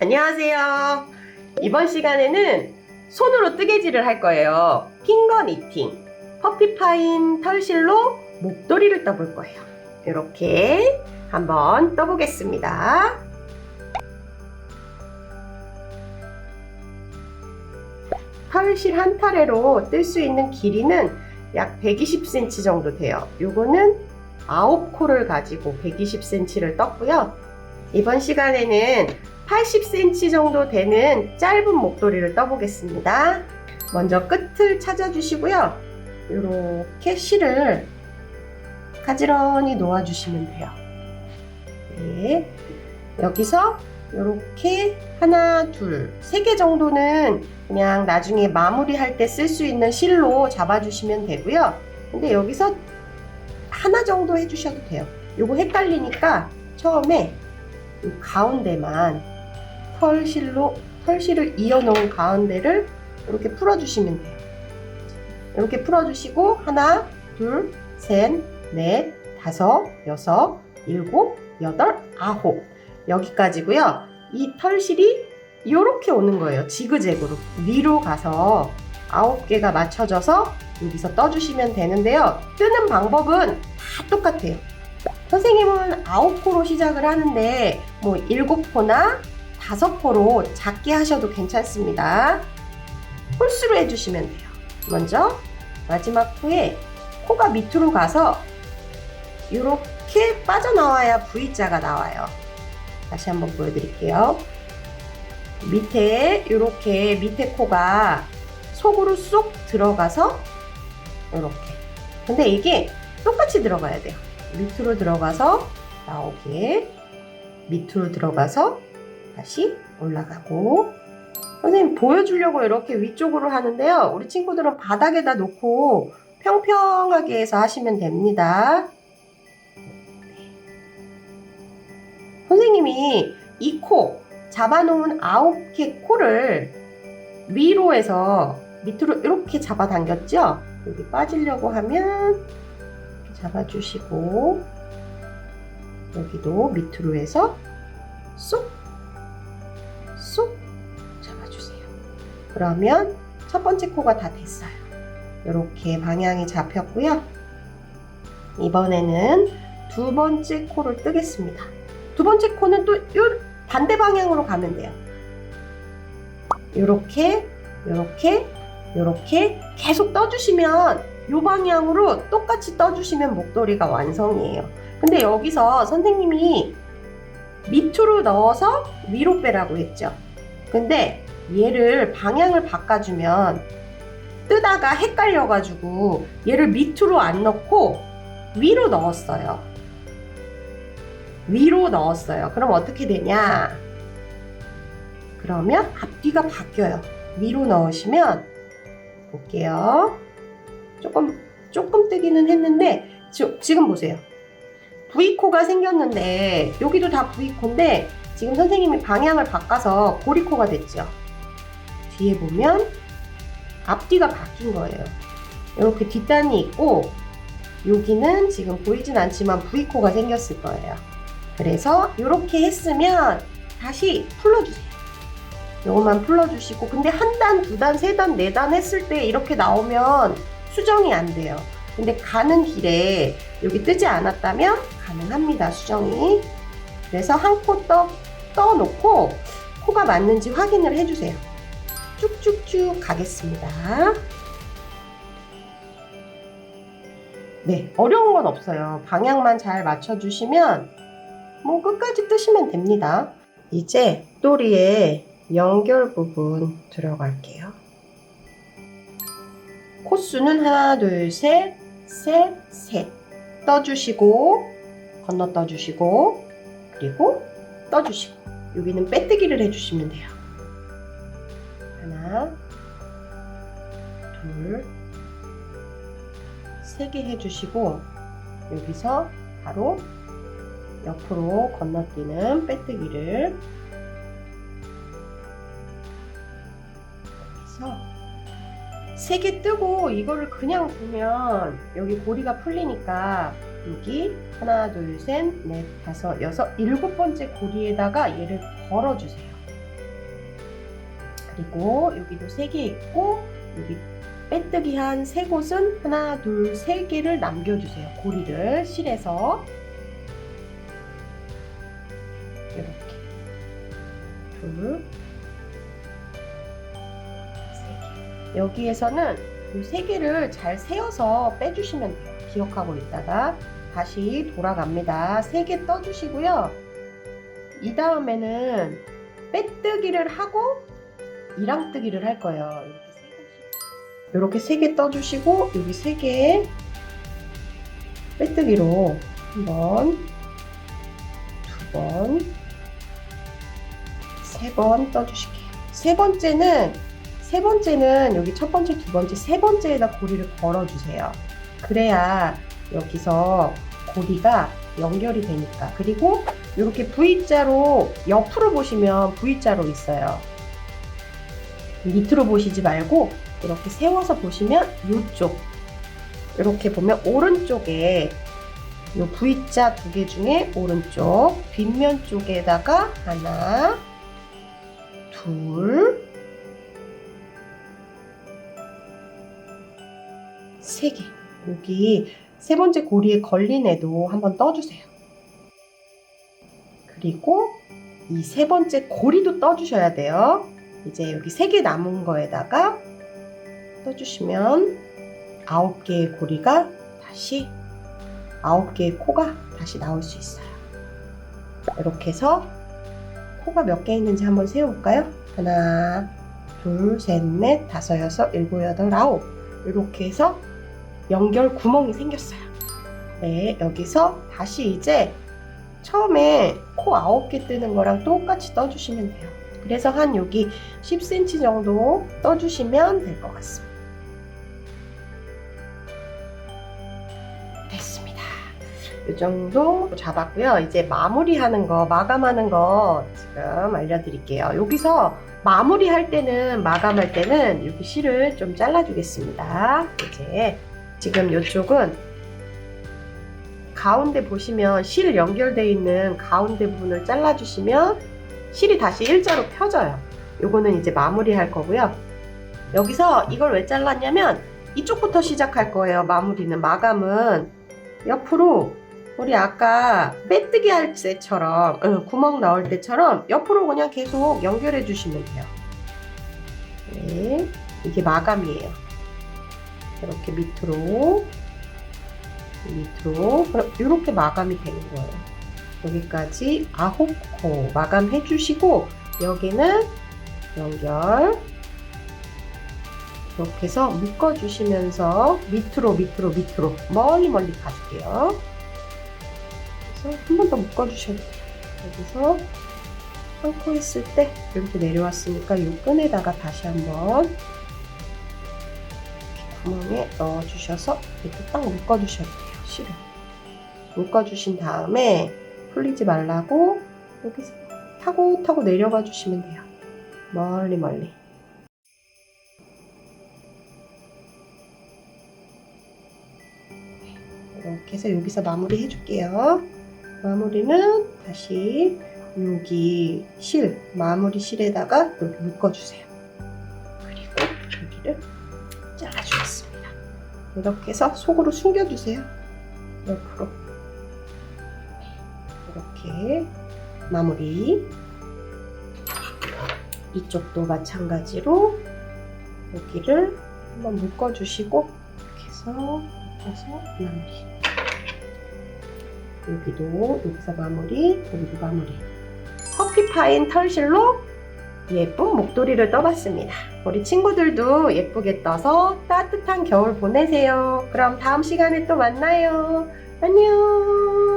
안녕하세요. 이번 시간에는 손으로 뜨개질을 할 거예요. 핑거 니팅. 퍼피파인 털실로 목도리를 떠볼 거예요. 이렇게 한번 떠보겠습니다. 털실 한 타래로 뜰 수 있는 길이는 약 120cm 정도 돼요. 요거는 9코를 가지고 120cm를 떴고요. 이번 시간에는 80cm 정도 되는 짧은 목도리를 떠보겠습니다. 먼저 끝을 찾아주시고요. 이렇게 실을 가지런히 놓아주시면 돼요. 네. 여기서 이렇게 하나, 둘, 세 개 정도는 그냥 나중에 마무리할 때 쓸 수 있는 실로 잡아주시면 되고요. 근데 여기서 하나 정도 해주셔도 돼요. 요거 헷갈리니까 처음에 이 가운데만 털실로 털실을 이어놓은 가운데를 이렇게 풀어주시면 돼요. 이렇게 풀어주시고 하나, 둘, 셋, 넷, 다섯, 여섯, 일곱, 여덟, 아홉 여기까지고요. 이 털실이 이렇게 오는 거예요. 지그재그로 위로 가서 아홉 개가 맞춰져서 여기서 떠주시면 되는데요. 뜨는 방법은 다 똑같아요. 선생님은 아홉 코로 시작을 하는데 뭐 일곱 코나 다섯 코로 작게 하셔도 괜찮습니다. 홀수로 해주시면 돼요. 먼저 마지막 코에 코가 밑으로 가서 이렇게 빠져나와야 V자가 나와요. 다시 한번 보여드릴게요. 밑에 이렇게 밑에 코가 속으로 쏙 들어가서 이렇게. 근데 이게 똑같이 들어가야 돼요. 밑으로 들어가서 나오게 밑으로 들어가서 다시 올라가고 선생님 보여주려고 이렇게 위쪽으로 하는데요. 우리 친구들은 바닥에다 놓고 평평하게 해서 하시면 됩니다. 선생님이 이 코 잡아놓은 아홉 개 코를 위로 해서 밑으로 이렇게 잡아 당겼죠? 여기 빠지려고 하면 잡아주시고 여기도 밑으로 해서 쏙, 쏙 잡아주세요. 그러면 첫 번째 코가 다 됐어요. 이렇게 방향이 잡혔고요. 이번에는 두 번째 코를 뜨겠습니다. 두 번째 코는 또요 반대 방향으로 가면 돼요. 이렇게, 이렇게, 이렇게 계속 떠주시면 이 방향으로 똑같이 떠주시면 목도리가 완성이에요. 근데 여기서 선생님이 밑으로 넣어서 위로 빼라고 했죠. 근데 얘를 방향을 바꿔주면 뜨다가 헷갈려가지고 얘를 밑으로 안 넣고 위로 넣었어요. 위로 넣었어요. 그럼 어떻게 되냐? 그러면 앞뒤가 바뀌어요. 위로 넣으시면 볼게요. 조금 조금 뜨기는 했는데 지, 지금 보세요. V코가 생겼는데 여기도 다 V코인데 지금 선생님이 방향을 바꿔서 고리코가 됐죠. 뒤에 보면 앞뒤가 바뀐 거예요. 이렇게 뒷단이 있고 여기는 지금 보이진 않지만 V코가 생겼을 거예요. 그래서 이렇게 했으면 다시 풀러주세요. 요것만 풀러주시고 근데 한 단, 두 단, 세 단, 네 단 했을 때 이렇게 나오면 수정이 안 돼요. 근데 가는 길에 여기 뜨지 않았다면 가능합니다. 수정이. 그래서 한 코 떠, 떠놓고 코가 맞는지 확인을 해주세요. 쭉쭉쭉 가겠습니다. 네, 어려운 건 없어요. 방향만 잘 맞춰주시면 뭐 끝까지 뜨시면 됩니다. 이제 또리의 연결 부분 들어갈게요. 코수는 하나, 둘, 셋, 셋, 셋. 떠주시고, 건너 떠주시고, 그리고 떠주시고. 여기는 빼뜨기를 해주시면 돼요. 하나, 둘, 세 개 해주시고, 여기서 바로 옆으로 건너뛰는 빼뜨기를 여기서 세개 뜨고 이거를 그냥 보면 여기 고리가 풀리니까 여기 하나 둘 셋 넷 다섯 여섯 일곱 번째 고리에다가 얘를 걸어주세요. 그리고 여기도 세 개 있고 여기 빼뜨기 한 세 곳은 하나, 둘, 세 개를 남겨주세요. 고리를 실에서 이렇게 둘, 여기에서는 이 세 개를 잘 세어서 빼주시면 돼요. 기억하고 있다가 다시 돌아갑니다. 세 개 떠주시고요. 이 다음에는 빼뜨기를 하고 이랑뜨기를 할 거예요. 이렇게 세 개 떠주시고 여기 세 개 빼뜨기로 한 번, 두 번, 세 번 떠주실게요. 세 번째는 세 번째는 여기 첫 번째, 두 번째, 세 번째에다 고리를 걸어주세요. 그래야 여기서 고리가 연결이 되니까. 그리고 이렇게 V자로 옆으로 보시면 V자로 있어요. 밑으로 보시지 말고 이렇게 세워서 보시면 이쪽 이렇게 보면 오른쪽에 이 V자 두 개 중에 오른쪽 뒷면 쪽에다가 하나 둘 세 개. 여기 세 번째 고리에 걸린 애도 한번 떠주세요. 그리고 이 세 번째 고리도 떠주셔야 돼요. 이제 여기 세 개 남은 거에다가 떠주시면 아홉 개의 고리가 다시 아홉 개의 코가 다시 나올 수 있어요. 이렇게 해서 코가 몇 개 있는지 한번 세워볼까요? 하나, 둘, 셋, 넷, 다섯, 여섯, 일곱, 여덟, 아홉. 이렇게 해서 연결 구멍이 생겼어요. 네, 여기서 다시 이제 처음에 코 9개 뜨는 거랑 똑같이 떠주시면 돼요. 그래서 한 여기 10cm 정도 떠주시면 될 것 같습니다. 됐습니다. 이 정도 잡았고요. 이제 마무리하는 거, 마감하는 거 지금 알려드릴게요. 여기서 마무리할 때는, 마감할 때는 여기 실을 좀 잘라주겠습니다. 이제 지금 이쪽은 가운데 보시면 실 연결되어 있는 가운데 부분을 잘라주시면 실이 다시 일자로 펴져요. 요거는 이제 마무리할 거고요. 여기서 이걸 왜 잘랐냐면 이쪽부터 시작할 거예요. 마무리는 마감은 옆으로 우리 아까 빼뜨기 할 때처럼 응, 구멍 나올 때처럼 옆으로 그냥 계속 연결해 주시면 돼요. 네, 이게 마감이에요. 이렇게 밑으로 밑으로 이렇게 마감이 되는 거예요. 여기까지 아홉 코 마감해 주시고 여기는 연결 이렇게 해서 묶어 주시면서 밑으로 밑으로 밑으로 멀리 멀리 가줄게요. 그래서 한 번 더 묶어 주셔도 돼요. 여기서 한코 했을 때 이렇게 내려왔으니까 이 끈에다가 다시 한번 구멍에 넣어 주셔서 이렇게 딱 묶어 주셔도 돼요. 실을 묶어 주신 다음에 풀리지 말라고 여기서 타고 타고 내려가 주시면 돼요. 멀리 멀리. 이렇게 해서 여기서 마무리 해줄게요. 마무리는 다시 여기 실, 마무리 실에다가 여기 묶어주세요. 그리고 여기를 잘라주겠습니다. 이렇게 해서 속으로 숨겨주세요. 옆으로. 이렇게 마무리. 이쪽도 마찬가지로 여기를 한번 묶어주시고 이렇게 해서 묶어서 마무리. 여기도 여기서 마무리, 여기도 마무리. 커피 파인 털실로 예쁜 목도리를 떠봤습니다. 우리 친구들도 예쁘게 떠서 따뜻한 겨울 보내세요. 그럼 다음 시간에 또 만나요. 안녕.